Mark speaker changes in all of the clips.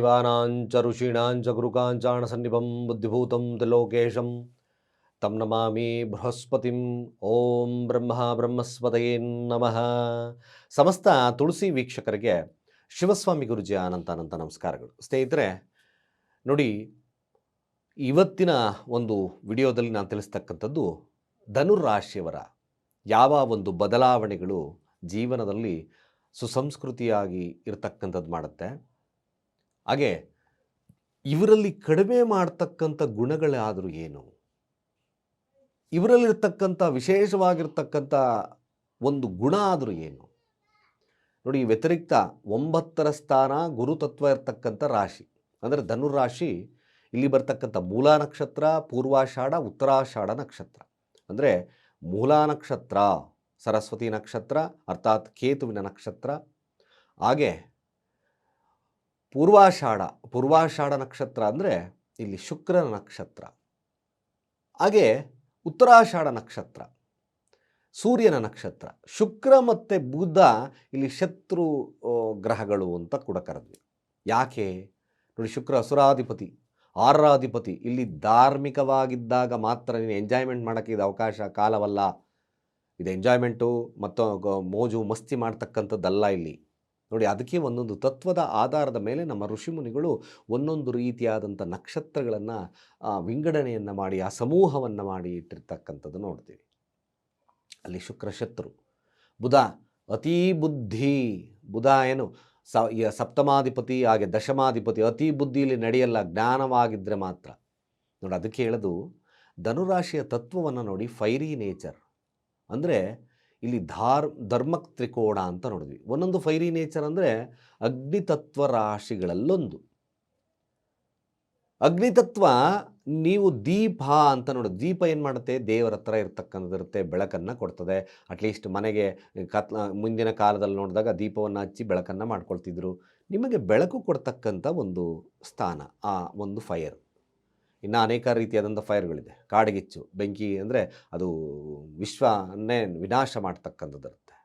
Speaker 1: ದೇವಾನಾಂಚ ಋಷೀಣಾಂಚ ಗುರುಕಾಂಚಾಣ ಸನ್ನಿಭಂ ಬುದ್ಧಿಭೂತಂ ತ್ರಿಲೋಕೇಶಂ ತಂ ನಮಾಮಿ ಬೃಹಸ್ಪತಿಂ ಓಂ ಬ್ರಹ್ಮ ಬ್ರಹ್ಮಸ್ಪತಯೇ ನಮಃ ಸಮಸ್ತ ತುಳಸಿ ವೀಕ್ಷಕರಿಗೆ ಶಿವಸ್ವಾಮಿ ಗುರುಜಿ ಅನಂತ ಅನಂತ ನಮಸ್ಕಾರಗಳು. ಸ್ನೇಹಿತರೆ, ನೋಡಿ, ಇವತ್ತಿನ ಒಂದು ವಿಡಿಯೋದಲ್ಲಿ ನಾನು ತಿಳಿಸ್ತಕ್ಕಂಥದ್ದು ಧನುರಾಶಿಯವರ ಯಾವ ಒಂದು ಬದಲಾವಣೆಗಳು ಜೀವನದಲ್ಲಿ ಸುಸಂಸ್ಕೃತಿಯಾಗಿ ಇರತಕ್ಕಂಥದ್ದು ಮಾಡುತ್ತೆ. ಹಾಗೆ ಇವರಲ್ಲಿ ಕಡಿಮೆ ಮಾಡ್ತಕ್ಕಂಥ ಗುಣಗಳಾದರೂ ಏನು? ಇವರಲ್ಲಿರ್ತಕ್ಕಂಥ ವಿಶೇಷವಾಗಿರ್ತಕ್ಕಂಥ ಒಂದು ಗುಣ ಆದರೂ ಏನು? ನೋಡಿ ವ್ಯತಿರಿಕ್ತ ಒಂಬತ್ತರ ಸ್ಥಾನ ಗುರುತತ್ವ ಇರತಕ್ಕಂಥ ರಾಶಿ. ಅಂದರೆ ಧನುರಾಶಿ ಇಲ್ಲಿ ಬರ್ತಕ್ಕಂಥ ಮೂಲ ನಕ್ಷತ್ರ, ಪೂರ್ವಾಷಾಢ, ಉತ್ತರಾಷಾಢ ನಕ್ಷತ್ರ. ಅಂದರೆ ಮೂಲ ನಕ್ಷತ್ರ, ಸರಸ್ವತಿ ನಕ್ಷತ್ರ, ಅರ್ಥಾತ್ ಕೇತುವಿನ ನಕ್ಷತ್ರ. ಹಾಗೆ ಪೂರ್ವಾಷಾಢ ಪೂರ್ವಾಷಾಢ ನಕ್ಷತ್ರ ಅಂದರೆ ಇಲ್ಲಿ ಶುಕ್ರನ ನಕ್ಷತ್ರ. ಹಾಗೆ ಉತ್ತರಾಷಾಢ ನಕ್ಷತ್ರ, ಸೂರ್ಯನ ನಕ್ಷತ್ರ. ಶುಕ್ರ ಮತ್ತು ಬುಧ ಇಲ್ಲಿ ಶತ್ರು ಗ್ರಹಗಳು ಅಂತ ಕೂಡ ಕರೆದ್ವಿ. ಯಾಕೆ? ನೋಡಿ, ಶುಕ್ರ ಅಸುರಾಧಿಪತಿ, ಆರಾಧಿಪತಿ. ಇಲ್ಲಿ ಧಾರ್ಮಿಕವಾಗಿದ್ದಾಗ ಮಾತ್ರ ನೀನು ಎಂಜಾಯ್ಮೆಂಟ್ ಮಾಡೋಕ್ಕೆ ಇದು ಅವಕಾಶ, ಕಾಲವಲ್ಲ. ಇದು ಎಂಜಾಯ್ಮೆಂಟು ಮತ್ತು ಮೋಜು ಮಸ್ತಿ ಮಾಡ್ತಕ್ಕಂಥದ್ದಲ್ಲ ಇಲ್ಲಿ. ನೋಡಿ, ಅದಕ್ಕೆ ಒಂದೊಂದು ತತ್ವದ ಆಧಾರದ ಮೇಲೆ ನಮ್ಮ ಋಷಿಮುನಿಗಳು ಒಂದೊಂದು ರೀತಿಯಾದಂಥ ನಕ್ಷತ್ರಗಳನ್ನು ವಿಂಗಡಣೆಯನ್ನು ಮಾಡಿ, ಆ ಸಮೂಹವನ್ನು ಮಾಡಿ ಇಟ್ಟಿರ್ತಕ್ಕಂಥದ್ದು ನೋಡ್ತೀವಿ. ಅಲ್ಲಿ ಶುಕ್ರ ಶತ್ರು ಬುಧ ಅತೀ ಬುದ್ಧಿ, ಬುಧ ಏನು ಸ ಸಪ್ತಮಾಧಿಪತಿ ಹಾಗೆ ದಶಮಾಧಿಪತಿ ಅತಿ ಬುದ್ಧಿಯಲ್ಲಿ ನಡೆಯಲ್ಲ ಜ್ಞಾನವಾಗಿದ್ದರೆ ಮಾತ್ರ. ನೋಡಿ, ಅದಕ್ಕೆ ಹೇಳೋದು ಧನುರಾಶಿಯ ತತ್ವವನ್ನು ನೋಡಿ ಫೈರಿ ನೇಚರ್ ಅಂದರೆ ಇಲ್ಲಿ ಧಾರ್ ಧರ್ಮ ತ್ರಿಕೋಣ ಅಂತ ನೋಡಿದ್ವಿ. ಒಂದೊಂದು ಫೈರಿ ನೇಚರ್ ಅಂದರೆ ಅಗ್ನಿತತ್ವ ರಾಶಿಗಳಲ್ಲೊಂದು. ಅಗ್ನಿತತ್ವ ನೀವು ದೀಪ ಅಂತ ನೋಡಿ ದೀಪ ಏನು ಮಾಡುತ್ತೆ? ದೇವರ ಹತ್ರ ಇರ್ತಕ್ಕಂಥದ್ದು ಇರುತ್ತೆ, ಬೆಳಕನ್ನು ಕೊಡ್ತದೆ. ಅಟ್ಲೀಸ್ಟ್ ಮನೆಗೆ ಕತ್ ಮುಂದಿನ ಕಾಲದಲ್ಲಿ ನೋಡಿದಾಗ ದೀಪವನ್ನು ಹಚ್ಚಿ ಬೆಳಕನ್ನು ಮಾಡ್ಕೊಳ್ತಿದ್ರು. ನಿಮಗೆ ಬೆಳಕು ಕೊಡ್ತಕ್ಕಂಥ ಒಂದು ಸ್ಥಾನ, ಆ ಒಂದು ಫೈರ್ ಇನ್ನು ಅನೇಕ ರೀತಿಯಾದಂಥ ಫೈರ್ಗಳಿದೆ. ಕಾಡಗಿಚ್ಚು, ಬೆಂಕಿ ಅಂದರೆ ಅದು ವಿಶ್ವನ್ನೇ ವಿನಾಶ ಮಾಡ್ತಕ್ಕಂಥದ್ದು ಇರುತ್ತೆ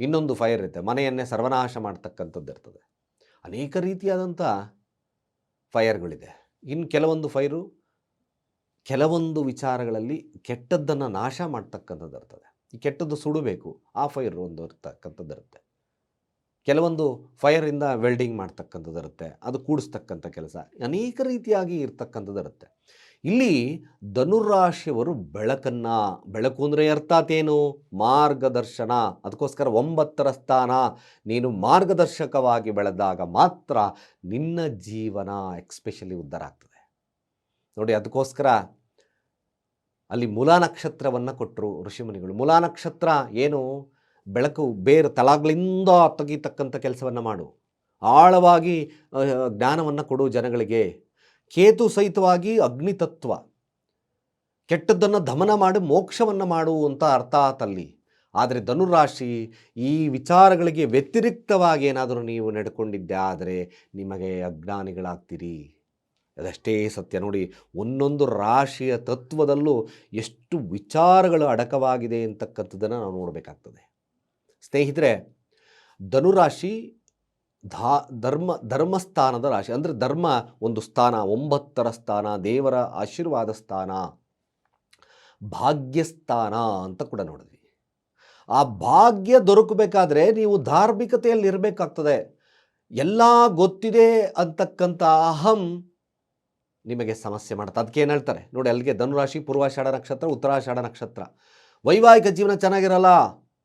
Speaker 1: ಇನ್ನೊಂದು ಫೈರ್ ಇರುತ್ತೆ, ಮನೆಯನ್ನೇ ಸರ್ವನಾಶ ಮಾಡ್ತಕ್ಕಂಥದ್ದು ಇರ್ತದೆ ಅನೇಕ ರೀತಿಯಾದಂಥ ಫೈರ್ಗಳಿದೆ. ಇನ್ನು ಕೆಲವೊಂದು ಫೈರು ಕೆಲವೊಂದು ವಿಚಾರಗಳಲ್ಲಿ ಕೆಟ್ಟದ್ದನ್ನು ನಾಶ ಮಾಡ್ತಕ್ಕಂಥದ್ದು ಇರ್ತದೆ ಈ ಕೆಟ್ಟದ್ದು ಸುಡಬೇಕು, ಆ ಫೈರ್ ಒಂದು ಇರ್ತಕ್ಕಂಥದ್ದು ಇರುತ್ತೆ ಕೆಲವೊಂದು ಫೈರಿಂದ ವೆಲ್ಡಿಂಗ್ ಮಾಡ್ತಕ್ಕಂಥದ್ದು ಇರುತ್ತೆ ಅದು ಕೂಡಿಸ್ತಕ್ಕಂಥ ಕೆಲಸ, ಅನೇಕ ರೀತಿಯಾಗಿ ಇರ್ತಕ್ಕಂಥದ್ದು ಇರುತ್ತೆ ಇಲ್ಲಿ ಧನುರಾಶಿಯವರು ಬೆಳಕನ್ನು, ಬೆಳಕು ಅಂದರೆ ಅರ್ಥಾತೇನು ಮಾರ್ಗದರ್ಶನ, ಅದಕ್ಕೋಸ್ಕರ ಒಂಬತ್ತರ ಸ್ಥಾನ. ನೀನು ಮಾರ್ಗದರ್ಶಕವಾಗಿ ಬೆಳೆದಾಗ ಮಾತ್ರ ನಿನ್ನ ಜೀವನ ಎಕ್ಸ್ಪೆಷಲಿ ಉದ್ಧಾರ ಆಗ್ತದೆ. ನೋಡಿ, ಅದಕ್ಕೋಸ್ಕರ ಅಲ್ಲಿ ಮೂಲಾ ನಕ್ಷತ್ರವನ್ನು ಕೊಟ್ಟರು ಋಷಿಮುನಿಗಳು. ಮೂಲಾ ನಕ್ಷತ್ರ ಏನು? ಬೆಳಕು ಬೇರೆ ತಳಗಳಿಂದ ತೆಗೀತಕ್ಕಂಥ ಕೆಲಸವನ್ನು ಮಾಡು. ಆಳವಾಗಿ ಜ್ಞಾನವನ್ನು ಕೊಡು ಜನಗಳಿಗೆ. ಕೇತು ಸಹಿತವಾಗಿ ಅಗ್ನಿತತ್ವ. ಕೆಟ್ಟದ್ದನ್ನು ದಮನ ಮಾಡಿ ಮೋಕ್ಷವನ್ನು ಮಾಡು ಅಂತ ಅರ್ಥ ಆತಲ್ಲಿ. ಆದರೆ ಧನುರಾಶಿ, ಈ ವಿಚಾರಗಳಿಗೆ ವ್ಯತಿರಿಕ್ತವಾಗಿ ಏನಾದರೂ ನೀವು ನಡ್ಕೊಂಡಿದ್ದೆ ಆದರೆ ನಿಮಗೆ ಅಜ್ಞಾನಿಗಳಾಗ್ತೀರಿ. ಅದಷ್ಟೇ ಸತ್ಯ. ನೋಡಿ, ಒಂದೊಂದು ರಾಶಿಯ ತತ್ವದಲ್ಲೂ ಎಷ್ಟು ವಿಚಾರಗಳು ಅಡಕವಾಗಿದೆ ಅಂತಕ್ಕಂಥದ್ದನ್ನು ನಾವು ನೋಡಬೇಕಾಗ್ತದೆ. ಸ್ನೇಹಿತರೆ, ಧನುರಾಶಿ ಧಾ, ಧರ್ಮ, ಧರ್ಮಸ್ಥಾನದ ರಾಶಿ, ಅಂದರೆ ಧರ್ಮ ಒಂದು ಸ್ಥಾನ, ಒಂಬತ್ತರ ಸ್ಥಾನ, ದೇವರ ಆಶೀರ್ವಾದ ಸ್ಥಾನ, ಭಾಗ್ಯಸ್ಥಾನ ಅಂತ ಕೂಡ ನೋಡಿದ್ವಿ. ಆ ಭಾಗ್ಯ ದೊರಕಬೇಕಾದ್ರೆ ನೀವು ಧಾರ್ಮಿಕತೆಯಲ್ಲಿ ಇರಬೇಕಾಗ್ತದೆ ಎಲ್ಲ ಗೊತ್ತಿದೆ ಅಂತಕ್ಕಂಥ ಅಹಂ ನಿಮಗೆ ಸಮಸ್ಯೆ ಮಾಡುತ್ತೆ. ಅದಕ್ಕೆ ಏನು ಹೇಳ್ತಾರೆ? ನೋಡಿ, ಅಲ್ಲಿಗೆ ಧನುರಾಶಿ, ಪೂರ್ವಾಷಾಢ ನಕ್ಷತ್ರ, ಉತ್ತರಾಷಾಢ ನಕ್ಷತ್ರ. ವೈವಾಹಿಕ ಜೀವನ ಚೆನ್ನಾಗಿರಲ್ಲ.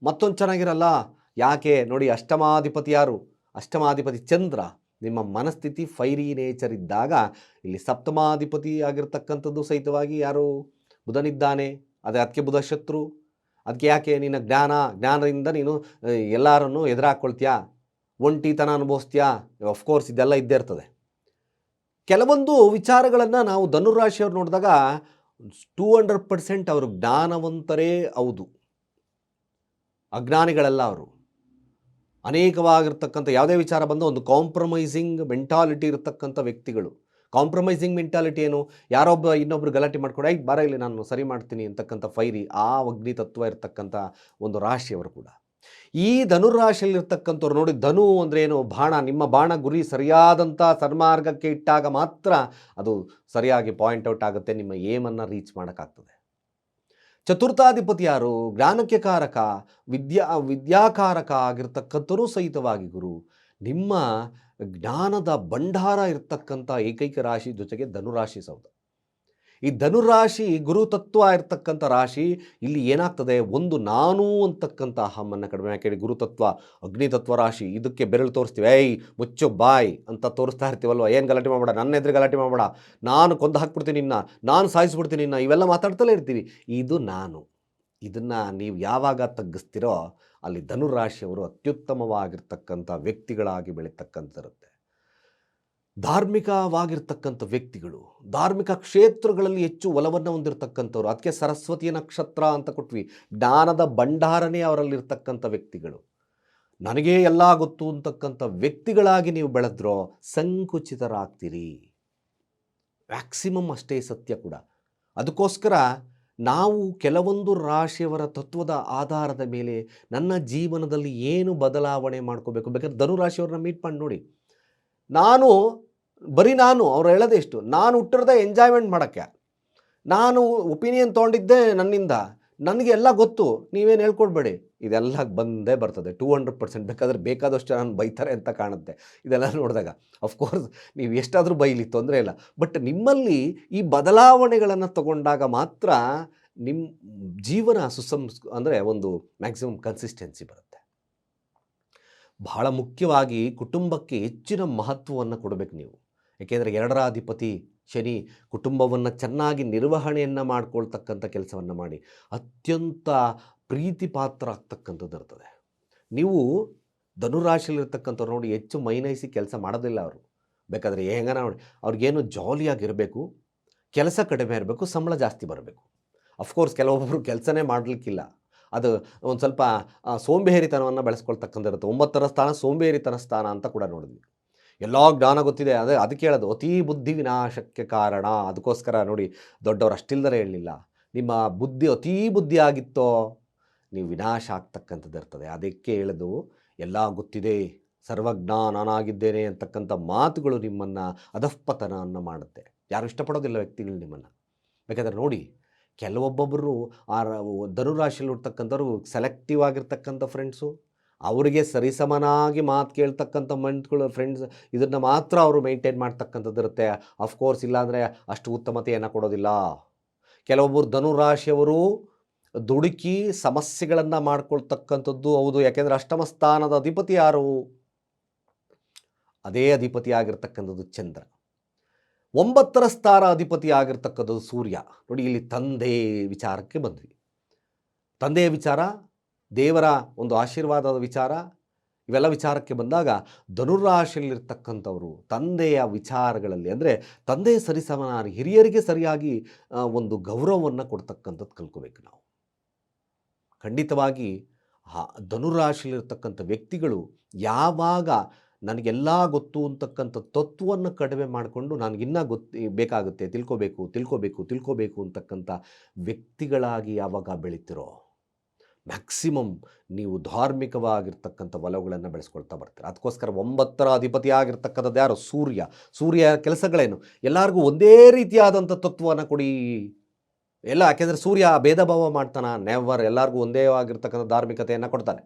Speaker 1: ಮತ್ತೊಂದು ಚೆನ್ನಾಗಿರಲ್ಲ? ಯಾಕೆ? ನೋಡಿ ಅಷ್ಟಮಾಧಿಪತಿ ಯಾರು ಅಷ್ಟಮಾಧಿಪತಿ ಚಂದ್ರ ನಿಮ್ಮ ಮನಸ್ಥಿತಿ ಫೈರಿ ನೇಚರ್ ಇದ್ದಾಗ ಇಲ್ಲಿ ಸಪ್ತಮಾಧಿಪತಿ ಆಗಿರ್ತಕ್ಕಂಥದ್ದು ಸಹಿತವಾಗಿ ಯಾರು? ಬುಧನಿದ್ದಾನೆ. ಅದೇ ಅದಕ್ಕೆ ಬುಧ ಶತ್ರು. ಅದಕ್ಕೆ ಯಾಕೆ ನಿನ್ನ ಜ್ಞಾನ, ಜ್ಞಾನದಿಂದ ನೀನು ಎಲ್ಲರನ್ನು ಎದುರಾಕೊಳ್ತೀಯಾ? ಒಂಟಿತನ ಅನುಭವಿಸ್ತೀಯಾ? ಅಫ್ಕೋರ್ಸ್ ಇದೆಲ್ಲ ಇದ್ದೇ ಇರ್ತದೆ. ಕೆಲವೊಂದು ವಿಚಾರಗಳನ್ನು ನಾವು ಧನುರಾಶಿಯವ್ರು ನೋಡಿದಾಗ ಟೂ ಹಂಡ್ರೆಡ್ ಪರ್ಸೆಂಟ್ ಅವರು ಜ್ಞಾನವಂತರೇ ಹೌದು. ಅಜ್ಞಾನಿಗಳಲ್ಲ ಅವರು. ಅನೇಕವಾಗಿರ್ತಕ್ಕಂಥ ಯಾವುದೇ ವಿಚಾರ ಬಂದು ಒಂದು ಕಾಂಪ್ರಮೈಸಿಂಗ್ ಮೆಂಟಾಲಿಟಿ ಇರತಕ್ಕಂಥ ವ್ಯಕ್ತಿಗಳು. ಕಾಂಪ್ರಮೈಸಿಂಗ್ ಮೆಂಟಾಲಿಟಿ ಏನು? ಯಾರೊಬ್ಬ ಇನ್ನೊಬ್ರು ಗಲಾಟೆ ಮಾಡ್ಕೊಂಡು, ಐ, ಬರ ಇಲ್ಲಿ ನಾನು ಸರಿ ಮಾಡ್ತೀನಿ ಅಂತಕ್ಕಂಥ ಫೈರಿ ಆ ಅಗ್ನಿ ತತ್ವ ಇರತಕ್ಕಂಥ ಒಂದು ರಾಶಿಯವರು ಕೂಡ. ಈ ಧನುರಾಶಿಯಲ್ಲಿರ್ತಕ್ಕಂಥವ್ರು ನೋಡಿ, ಧನು ಅಂದರೆ ಏನು? ಬಾಣ, ನಿಮ್ಮ ಬಾಣ ಗುರಿ ಸರಿಯಾದಂಥ ಸನ್ಮಾರ್ಗಕ್ಕೆ ಇಟ್ಟಾಗ ಮಾತ್ರ ಅದು ಸರಿಯಾಗಿ ಪಾಯಿಂಟ್ ಔಟ್ ಆಗುತ್ತೆ, ನಿಮ್ಮ ಏಮನ್ನು ರೀಚ್ ಮಾಡೋಕ್ಕಾಗ್ತದೆ. ಚತುರ್ಥಾಧಿಪತಿ ಯಾರು? ಜ್ಞಾನಕ್ಕೆ ಕಾರಕ ವಿದ್ಯಾ, ವಿದ್ಯಾಕಾರಕ ಆಗಿರ್ತಕ್ಕಂಥರೂ ಸಹಿತವಾಗಿ ಗುರು. ನಿಮ್ಮ ಜ್ಞಾನದ ಭಂಡಾರ ಇರ್ತಕ್ಕಂಥ ಏಕೈಕ ರಾಶಿ ಜೊತೆಗೆ ಧನುರಾಶಿ ಸೌಧ. ಈ ಧನುರಾಶಿ ಗುರುತತ್ವ ಇರತಕ್ಕಂಥ ರಾಶಿ, ಇಲ್ಲಿ ಏನಾಗ್ತದೆ? ಒಂದು ನಾನು ಅಂತಕ್ಕಂಥ ಅಹಮ್ಮನ್ನು ಕಡಿಮೆ ಯಾಕೆ ಗುರುತತ್ವ, ಅಗ್ನಿತತ್ವ ರಾಶಿ, ಇದಕ್ಕೆ ಬೆರಳು ತೋರಿಸ್ತೀವಿ. ಏಯ್, ಮುಚ್ಚು, ಬಾಯ್ ಅಂತ ತೋರಿಸ್ತಾ ಇರ್ತೀವಲ್ವ? ಏನು ಗಲಾಟೆ ಮಾಡಬೇಡ, ನನ್ನ ಎದುರು ಗಲಾಟೆ ಮಾಡಬೇಡ. ನಾನು ಕೊಂದು ಹಾಕ್ಬಿಡ್ತೀನಿ ನಿನ್ನ, ನಾನು ಸಾಯಿಸ್ಬಿಡ್ತೀನಿ ನಿನ್ನ, ಇವೆಲ್ಲ ಮಾತಾಡ್ತಲೇ ಇರ್ತೀವಿ. ಇದು ನಾನು. ಇದನ್ನು ನೀವು ಯಾವಾಗ ತಗ್ಗಿಸ್ತೀರೋ ಅಲ್ಲಿ ಧನುರಾಶಿಯವರು ಅತ್ಯುತ್ತಮವಾಗಿರ್ತಕ್ಕಂಥ ವ್ಯಕ್ತಿಗಳಾಗಿ ಬೆಳೀತಕ್ಕಂಥರುತ್ತೆ ಧಾರ್ಮಿಕವಾಗಿರ್ತಕ್ಕಂಥ ವ್ಯಕ್ತಿಗಳು, ಧಾರ್ಮಿಕ ಕ್ಷೇತ್ರಗಳಲ್ಲಿ ಹೆಚ್ಚು ಒಲವನ್ನು ಹೊಂದಿರತಕ್ಕಂಥವ್ರು, ಅದಕ್ಕೆ ಸರಸ್ವತಿಯ ನಕ್ಷತ್ರ ಅಂತ ಕೊಟ್ವಿ, ಜ್ಞಾನದ ಭಂಡಾರನೇ ಅವರಲ್ಲಿರ್ತಕ್ಕಂಥ ವ್ಯಕ್ತಿಗಳು. ನನಗೇ ಎಲ್ಲ ಗೊತ್ತು ಅಂತಕ್ಕಂಥ ವ್ಯಕ್ತಿಗಳಾಗಿ ನೀವು ಬೆಳೆದ್ರೋ ಸಂಕುಚಿತರಾಗ್ತೀರಿ. ಮ್ಯಾಕ್ಸಿಮಮ್ ಅಷ್ಟೇ ಸತ್ಯ ಕೂಡ. ಅದಕ್ಕೋಸ್ಕರ ನಾವು ಕೆಲವೊಂದು ರಾಶಿಯವರ ತತ್ವದ ಆಧಾರದ ಮೇಲೆ ನನ್ನ ಜೀವನದಲ್ಲಿ ಏನು ಬದಲಾವಣೆ ಮಾಡ್ಕೋಬೇಕು, ಬೇಕಾದ್ರೆ ಧನುರಾಶಿಯವ್ರನ್ನ ಮೀಟ್ ಮಾಡಿ ನೋಡಿ. ನಾನು, ಬರೀ ನಾನು, ಅವ್ರು ಹೇಳೋದೇ ಇಷ್ಟು, ನಾನು ಹುಟ್ಟಿರೋದೇ ಎಂಜಾಯ್ಮೆಂಟ್ ಮಾಡೋಕ್ಕೆ. ನಾನು ಒಪಿನಿಯನ್ ತೊಗೊಂಡಿದ್ದೆ ನನ್ನಿಂದ. ನನಗೆ ಎಲ್ಲ ಗೊತ್ತು, ನೀವೇನು ಹೇಳ್ಕೊಡ್ಬೇಡಿ. ಇದೆಲ್ಲ ಬಂದೇ ಬರ್ತದೆ. ಟೂ ಹಂಡ್ರೆಡ್ ಪರ್ಸೆಂಟ್ ಬೇಕಾದ್ರೆ ಬೇಕಾದಷ್ಟು ನಾನು ಬೈತಾರೆ ಅಂತ ಕಾಣುತ್ತೆ. ಇದೆಲ್ಲ ನೋಡಿದಾಗ ಅಫ್ಕೋರ್ಸ್ ನೀವು ಎಷ್ಟಾದರೂ ಬೈಲಿ, ತೊಂದರೆ ಇಲ್ಲ. ಬಟ್ ನಿಮ್ಮಲ್ಲಿ ಈ ಬದಲಾವಣೆಗಳನ್ನು ತಗೊಂಡಾಗ ಮಾತ್ರ ನಿಮ್ಮ ಜೀವನ ಸುಸಂಸ್, ಅಂದರೆ ಒಂದು ಮ್ಯಾಕ್ಸಿಮಮ್ ಕನ್ಸಿಸ್ಟೆನ್ಸಿ ಬರುತ್ತೆ. ಬಹಳ ಮುಖ್ಯವಾಗಿ ಕುಟುಂಬಕ್ಕೆ ಹೆಚ್ಚಿನ ಮಹತ್ವವನ್ನು ಕೊಡಬೇಕು ನೀವು. ಏಕೆಂದರೆ ಎರಡರ ಅಧಿಪತಿ ಶನಿ ಕುಟುಂಬವನ್ನು ಚೆನ್ನಾಗಿ ನಿರ್ವಹಣೆಯನ್ನು ಮಾಡ್ಕೊಳ್ತಕ್ಕಂಥ ಕೆಲಸವನ್ನು ಮಾಡಿ ಅತ್ಯಂತ ಪ್ರೀತಿ ಪಾತ್ರ ಆಗ್ತಕ್ಕಂಥದ್ದು ಇರ್ತದೆ. ನೀವು ಧನುರಾಶಿಯಲ್ಲಿರ್ತಕ್ಕಂಥವ್ರು ನೋಡಿ ಹೆಚ್ಚು ಮೈನೈಸಿ ಕೆಲಸ ಮಾಡೋದಿಲ್ಲ ಅವರು. ಬೇಕಾದರೆ ಹೆಂಗನ ನೋಡಿ, ಅವ್ರಿಗೇನು ಜಾಲಿಯಾಗಿರಬೇಕು, ಕೆಲಸ ಕಡಿಮೆ ಇರಬೇಕು, ಸಂಬಳ ಜಾಸ್ತಿ ಬರಬೇಕು. ಅಫ್ಕೋರ್ಸ್ ಕೆಲವೊಬ್ಬರು ಕೆಲಸನೇ ಮಾಡಲಿಕ್ಕಿಲ್ಲ. ಅದು ಒಂದು ಸ್ವಲ್ಪ ಸೋಂಬೇರಿತನವನ್ನು ಬೆಳೆಸ್ಕೊಳ್ತಕ್ಕಂಥದ್ದು ಒಂಬತ್ತರ ಸ್ಥಾನ ಸೋಂಬೇರಿತನ ಸ್ಥಾನ ಅಂತ ಕೂಡ ನೋಡಿದ್ವಿ. ಎಲ್ಲ ಜ್ಞಾನ ಗೊತ್ತಿದೆ. ಅದೇ ಅದಕ್ಕೆ ಹೇಳೋದು ಅತಿ ಬುದ್ಧಿ ವಿನಾಶಕ್ಕೆ ಕಾರಣ? ಅದಕ್ಕೋಸ್ಕರ ನೋಡಿ, ದೊಡ್ಡವರು ಅಷ್ಟಿಲ್ದರೆ ಹೇಳಲಿಲ್ಲ. ನಿಮ್ಮ ಬುದ್ಧಿ ಅತೀ ಬುದ್ಧಿ ಆಗಿತ್ತೋ ನೀವು ವಿನಾಶ ಆಗ್ತಕ್ಕಂಥದ್ದು ಇರ್ತದೆ. ಅದಕ್ಕೆ ಹೇಳೋದು, ಎಲ್ಲ ಗೊತ್ತಿದೆ. ಸರ್ವಜ್ಞ ನಾನಾಗಿದ್ದೇನೆ ಅಂತಕ್ಕಂಥ ಮಾತುಗಳು ನಿಮ್ಮನ್ನು ಅಧಃಪತನವನ್ನು ಮಾಡುತ್ತೆ. ಯಾರು ಇಷ್ಟಪಡೋದಿಲ್ಲ ವ್ಯಕ್ತಿಗಳು ನಿಮ್ಮನ್ನು. ಯಾಕಂದರೆ ನೋಡಿ ಕೆಲವೊಬ್ಬೊಬ್ಬರು ಆ ರ- ಧನುರಾಶಿಯಲ್ಲಿ ಇರ್ತಕ್ಕಂಥವ್ರು ಸೆಲೆಕ್ಟಿವ್ ಆಗಿರ್ತಕ್ಕಂಥ ಫ್ರೆಂಡ್ಸು ಅವರಿಗೆ ಸರಿಸಮನಾಗಿ ಮಾತು ಕೇಳ್ತಕ್ಕಂಥ ಮಂತ್ಗಳು ಫ್ರೆಂಡ್ಸ್ ಇದನ್ನು ಮಾತ್ರ ಅವರು ಮೇಂಟೈನ್ ಮಾಡ್ತಕ್ಕಂಥದ್ದು ಇರುತ್ತೆ. ಅಫ್ಕೋರ್ಸ್ ಇಲ್ಲಾಂದರೆ ಅಷ್ಟು ಉತ್ತಮತೆಯನ್ನು ಕೊಡೋದಿಲ್ಲ. ಕೆಲವೊಬ್ಬರು ಧನುರಾಶಿಯವರು ದುಡುಕಿ ಸಮಸ್ಯೆಗಳನ್ನು ಮಾಡ್ಕೊಳ್ತಕ್ಕಂಥದ್ದು ಹೌದು. ಯಾಕೆಂದರೆ ಅಷ್ಟಮ ಸ್ಥಾನದ ಅಧಿಪತಿ ಯಾರು? ಅದೇ ಅಧಿಪತಿ ಆಗಿರ್ತಕ್ಕಂಥದ್ದು ಚಂದ್ರ. ಒಂಬತ್ತರ ಸ್ಥಾನ ಅಧಿಪತಿ ಆಗಿರ್ತಕ್ಕಂಥದ್ದು ಸೂರ್ಯ. ನೋಡಿ, ಇಲ್ಲಿ ತಂದೆ ವಿಚಾರಕ್ಕೆ ಬಂದ್ವಿ. ತಂದೆಯ ವಿಚಾರ, ದೇವರ ಒಂದು ಆಶೀರ್ವಾದದ ವಿಚಾರ, ಇವೆಲ್ಲ ವಿಚಾರಕ್ಕೆ ಬಂದಾಗ ಧನುರಾಶಿಯಲ್ಲಿರ್ತಕ್ಕಂಥವರು ತಂದೆಯ ವಿಚಾರಗಳಲ್ಲಿ, ಅಂದರೆ ತಂದೆಯ ಸರಿಸಮನ ಹಿರಿಯರಿಗೆ ಸರಿಯಾಗಿ ಒಂದು ಗೌರವವನ್ನು ಕೊಡ್ತಕ್ಕಂಥದ್ದು ಕಲ್ಕೋಬೇಕು ನಾವು. ಖಂಡಿತವಾಗಿ ಆ ಧನುರಾಶಿಯಲ್ಲಿರ್ತಕ್ಕಂಥ ವ್ಯಕ್ತಿಗಳು ಯಾವಾಗ ನನಗೆಲ್ಲ ಗೊತ್ತು ಅಂತಕ್ಕಂಥ ತತ್ವವನ್ನು ಕಡಿಮೆ ಮಾಡಿಕೊಂಡು ನನಗಿನ್ನ ಗೊತ್ತು ಬೇಕಾಗುತ್ತೆ, ತಿಳ್ಕೋಬೇಕು ತಿಳ್ಕೋಬೇಕು ತಿಳ್ಕೋಬೇಕು ಅಂತಕ್ಕಂಥ ವ್ಯಕ್ತಿಗಳಾಗಿ ಯಾವಾಗ ಬೆಳೀತಿರೋ? ಮ್ಯಾಕ್ಸಿಮಮ್ ನೀವು ಧಾರ್ಮಿಕವಾಗಿರ್ತಕ್ಕಂಥ ಒಲವುಗಳನ್ನು ಬೆಳೆಸ್ಕೊಳ್ತಾ ಬರ್ತೀರ. ಅದಕ್ಕೋಸ್ಕರ ಒಂಬತ್ತರ ಅಧಿಪತಿ ಆಗಿರ್ತಕ್ಕಂಥದ್ದು ಯಾರು? ಸೂರ್ಯ. ಸೂರ್ಯ ಕೆಲಸಗಳೇನು? ಎಲ್ಲರಿಗೂ ಒಂದೇ ರೀತಿಯಾದಂಥ ತತ್ವವನ್ನು ಕೊಡಿ. ಎಲ್ಲ, ಯಾಕೆಂದರೆ ಸೂರ್ಯ ಭೇದ ಭಾವ ಮಾಡ್ತಾನೆ ನೆವರ್ ಎಲ್ಲರಿಗೂ ಒಂದೇ ಆಗಿರ್ತಕ್ಕಂಥ ಧಾರ್ಮಿಕತೆಯನ್ನು ಕೊಡ್ತಾನೆ.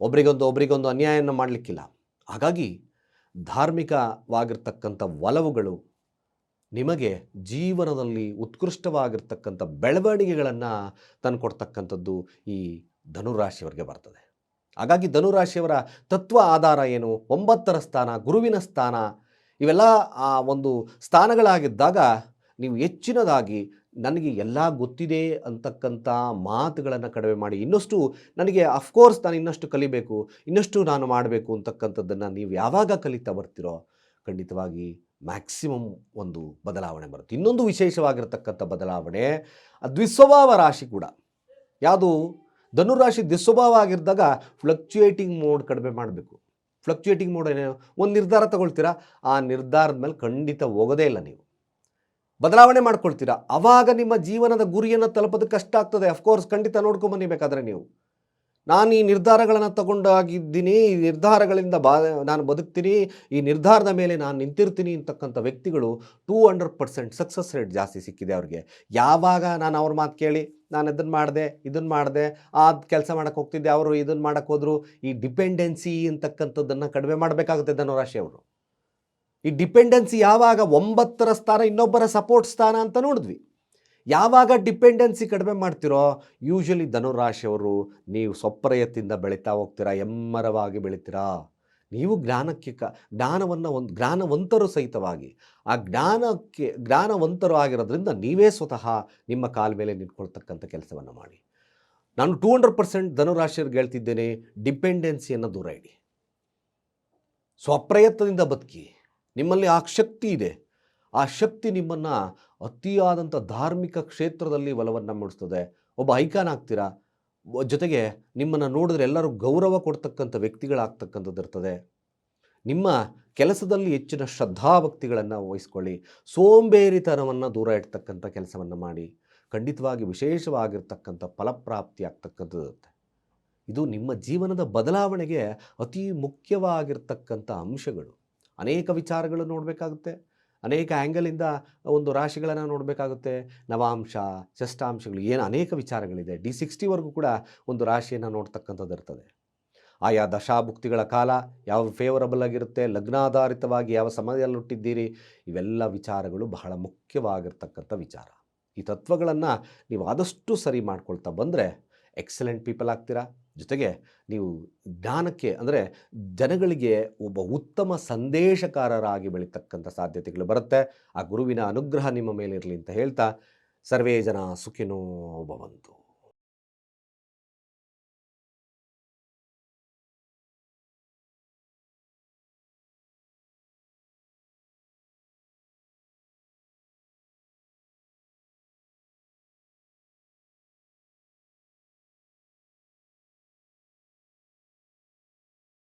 Speaker 1: ಒಬ್ರಿಗೊಂದು ಒಬ್ರಿಗೊಂದು ಅನ್ಯಾಯವನ್ನು ಮಾಡಲಿಕ್ಕಿಲ್ಲ. ಹಾಗಾಗಿ ಧಾರ್ಮಿಕವಾಗಿರ್ತಕ್ಕಂಥ ಒಲವುಗಳು ನಿಮಗೆ ಜೀವನದಲ್ಲಿ ಉತ್ಕೃಷ್ಟವಾಗಿರ್ತಕ್ಕಂಥ ಬೆಳವಣಿಗೆಗಳನ್ನು ತಂದುಕೊಡ್ತಕ್ಕಂಥದ್ದು ಈ ಧನುರಾಶಿಯವರಿಗೆ ಬರ್ತದೆ. ಹಾಗಾಗಿ ಧನುರಾಶಿಯವರ ತತ್ವ ಆಧಾರ ಏನು? ಒಂಬತ್ತರ ಸ್ಥಾನ, ಗುರುವಿನ ಸ್ಥಾನ, ಇವೆಲ್ಲ ಆ ಒಂದು ಸ್ಥಾನಗಳಾಗಿದ್ದಾಗ ನೀವು ಹೆಚ್ಚಿನದಾಗಿ ನನಗೆ ಎಲ್ಲ ಗೊತ್ತಿದೆ ಅಂತಕ್ಕಂಥ ಮಾತುಗಳನ್ನು ಕಡಿಮೆ ಮಾಡಿ. ಇನ್ನಷ್ಟು ನನಗೆ ಅಫ್ಕೋರ್ಸ್ ನಾನು ಇನ್ನಷ್ಟು ಕಲಿಬೇಕು, ಇನ್ನಷ್ಟು ನಾನು ಮಾಡಬೇಕು ಅಂತಕ್ಕಂಥದ್ದನ್ನು ನೀವು ಯಾವಾಗ ಕಲಿತಾ ಬರ್ತಿರೋ ಖಂಡಿತವಾಗಿ ಮ್ಯಾಕ್ಸಿಮಮ್ ಒಂದು ಬದಲಾವಣೆ ಬರುತ್ತೆ. ಇನ್ನೊಂದು ವಿಶೇಷವಾಗಿರ್ತಕ್ಕಂಥ ಬದಲಾವಣೆ ದ್ವಿಸ್ವಭಾವ ರಾಶಿ ಕೂಡ. ಯಾವುದು? ಧನುರಾಶಿ ದ್ವಿಸ್ವಭಾವ ಆಗಿದ್ದಾಗ ಫ್ಲಕ್ಚುಯೇಟಿಂಗ್ ಮೋಡ್ ಕಡಿಮೆ ಮಾಡಬೇಕು. ಫ್ಲಕ್ಚುಯೇಟಿಂಗ್ ಮೋಡ್ ಏನೇನು? ಒಂದು ನಿರ್ಧಾರ ತಗೊಳ್ತೀರಾ? ಆ ನಿರ್ಧಾರದ ಮೇಲೆ ಖಂಡಿತ ಹೋಗೋದೇ ಇಲ್ಲ ನೀವು. ಬದಲಾವಣೆ ಮಾಡ್ಕೊಳ್ತೀರಾ? ಅವಾಗ ನಿಮ್ಮ ಜೀವನದ ಗುರಿಯನ್ನು ತಲುಪೋದು ಕಷ್ಟ ಆಗ್ತದೆ. ಅಫ್ಕೋರ್ಸ್ ಖಂಡಿತ ನೋಡ್ಕೊಂಬನ್ನಿ ಬೇಕಾದರೆ ನೀವು. ನಾನು ಈ ನಿರ್ಧಾರಗಳನ್ನು ತಗೊಂಡಾಗಿದ್ದೀನಿ. ಈ ನಿರ್ಧಾರಗಳಿಂದ ಬಾ, ನಾನು ಬದುಕ್ತೀನಿ. ಈ ನಿರ್ಧಾರದ ಮೇಲೆ ನಾನು ನಿಂತಿರ್ತೀನಿ ಅಂತಕ್ಕಂಥ ವ್ಯಕ್ತಿಗಳು two hundred percent success rate ಜಾಸ್ತಿ ಸಿಕ್ಕಿದೆ ಅವ್ರಿಗೆ. ಯಾವಾಗ ನಾನು ಅವ್ರ ಮಾತು ಕೇಳಿ, ನಾನು ಇದನ್ನು ಮಾಡಿದೆ ಇದನ್ನು ಮಾಡಿದೆ, ಆ ಕೆಲಸ ಮಾಡೋಕ್ಕೆ ಹೋಗ್ತಿದ್ದೆ, ಅವರು ಇದನ್ನು ಮಾಡೋಕ್ಕೆ ಹೋದರು, ಈ ಡಿಪೆಂಡೆನ್ಸಿ ಅಂತಕ್ಕಂಥದ್ದನ್ನು ಕಡಿಮೆ ಮಾಡಬೇಕಾಗುತ್ತೆ ಧನುರಾಶಿ ಅವರು ಈ ಡಿಪೆಂಡೆನ್ಸಿ ಯಾವಾಗ ಒಂಬತ್ತರ ಸ್ಥಾನ, ಇನ್ನೊಬ್ಬರ ಸಪೋರ್ಟ್ ಸ್ಥಾನ ಅಂತ ನೋಡಿದ್ವಿ. ಯಾವಾಗ ಡಿಪೆಂಡೆನ್ಸಿ ಕಡಿಮೆ ಮಾಡ್ತಿರೋ, ಯೂಶಲಿ ಧನುರಾಶಿಯವರು, ನೀವು ಸ್ವಪ್ರಯತ್ನಿಂದ ಬೆಳೀತಾ ಹೋಗ್ತೀರಾ, ಎಮ್ಮರವಾಗಿ ಬೆಳಿತೀರಾ. ನೀವು ಜ್ಞಾನಕ್ಕೆ ಕ, ಜ್ಞಾನವನ್ನು ಒಂದು, ಜ್ಞಾನವಂತರು ಸಹಿತವಾಗಿ, ಆ ಜ್ಞಾನಕ್ಕೆ, ಜ್ಞಾನವಂತರು ಆಗಿರೋದ್ರಿಂದ ನೀವೇ ಸ್ವತಃ ನಿಮ್ಮ ಕಾಲ ಮೇಲೆ ನಿಂತ್ಕೊಳ್ತಕ್ಕಂಥ ಕೆಲಸವನ್ನು ಮಾಡಿ. ನಾನು ಟೂ ಹಂಡ್ರೆಡ್ ಪರ್ಸೆಂಟ್ ಧನುರಾಶಿಯವ್ರಿಗೆ ಹೇಳ್ತಿದ್ದೇನೆ, ಡಿಪೆಂಡೆನ್ಸಿಯನ್ನು ದೂರ ಇಡಿ. ಸ್ವಪ್ರಯತ್ನದಿಂದ ಬದುಕಿ. ನಿಮ್ಮಲ್ಲಿ ಆ ಶಕ್ತಿ ಇದೆ. ಆ ಶಕ್ತಿ ನಿಮ್ಮನ್ನು ಅತಿಯಾದಂಥ ಧಾರ್ಮಿಕ ಕ್ಷೇತ್ರದಲ್ಲಿ ಒಲವನ್ನು ಮೂಡಿಸ್ತದೆ. ಒಬ್ಬ ಐಕಾನ್ ಆಗ್ತೀರಾ? ಜೊತೆಗೆ ನಿಮ್ಮನ್ನು ನೋಡಿದ್ರೆ ಎಲ್ಲರೂ ಗೌರವ ಕೊಡ್ತಕ್ಕಂಥ ವ್ಯಕ್ತಿಗಳಾಗ್ತಕ್ಕಂಥದ್ದು ಇರ್ತದೆ. ನಿಮ್ಮ ಕೆಲಸದಲ್ಲಿ ಹೆಚ್ಚಿನ ಶ್ರದ್ಧಾಭಕ್ತಿಗಳನ್ನು ವಹಿಸ್ಕೊಳ್ಳಿ. ಸೋಂಬೇರಿತನವನ್ನು ದೂರ ಇಡ್ತಕ್ಕಂಥ ಕೆಲಸವನ್ನು ಮಾಡಿ. ಖಂಡಿತವಾಗಿ ವಿಶೇಷವಾಗಿರ್ತಕ್ಕಂಥ ಫಲಪ್ರಾಪ್ತಿ ಆಗ್ತಕ್ಕಂಥದ್ದು ಇರುತ್ತೆ. ಇದು ನಿಮ್ಮ ಜೀವನದ ಬದಲಾವಣೆಗೆ ಅತಿ ಮುಖ್ಯವಾಗಿರ್ತಕ್ಕಂಥ ಅಂಶಗಳು. ಅನೇಕ ವಿಚಾರಗಳು ನೋಡಬೇಕಾಗುತ್ತೆ. ಅನೇಕ ಆ್ಯಂಗಲಿಂದ ಒಂದು ರಾಶಿಗಳನ್ನು ನೋಡಬೇಕಾಗುತ್ತೆ. ನವಾಂಶ ಚಷ್ಟಾಂಶಗಳು ಏನು ಅನೇಕ ವಿಚಾರಗಳಿದೆ. ಡಿ ಸಿಕ್ಸ್ಟಿವರೆಗೂ ಕೂಡ ಒಂದು ರಾಶಿಯನ್ನು ನೋಡ್ತಕ್ಕಂಥದ್ದು ಇರ್ತದೆ. ಆಯಾ ದಶಾಭುಕ್ತಿಗಳ ಕಾಲ ಯಾವ ಫೇವರಬಲ್ ಆಗಿರುತ್ತೆ, ಲಗ್ನಾಧಾರಿತವಾಗಿ ಯಾವ ಸಮಯದಲ್ಲಿ ಹುಟ್ಟಿದ್ದೀರಿ ಇವೆಲ್ಲ ವಿಚಾರಗಳು ಬಹಳ ಮುಖ್ಯವಾಗಿರ್ತಕ್ಕಂಥ ವಿಚಾರ. ಈ ತತ್ವಗಳನ್ನು ನೀವು ಆದಷ್ಟು ಸರಿ ಮಾಡ್ಕೊಳ್ತಾ ಬಂದರೆ ಎಕ್ಸಲೆಂಟ್ ಪೀಪಲ್ ಆಗ್ತೀರಾ? ಜೊತೆಗೆ ನೀವು ಜ್ಞಾನಕ್ಕೆ ಅಂದರೆ ಜನಗಳಿಗೆ ಒಬ್ಬ ಉತ್ತಮ ಸಂದೇಶಕಾರರಾಗಿ ಬೆಳೀತಕ್ಕಂಥ ಸಾಧ್ಯತೆಗಳು ಬರುತ್ತೆ. ಆ ಗುರುವಿನ ಅನುಗ್ರಹ ನಿಮ್ಮ ಮೇಲೆ ಇರಲಿ ಅಂತ ಹೇಳ್ತಾ, ಸರ್ವೇ ಜನ ಸುಖಿನೋ ಭವಂತು.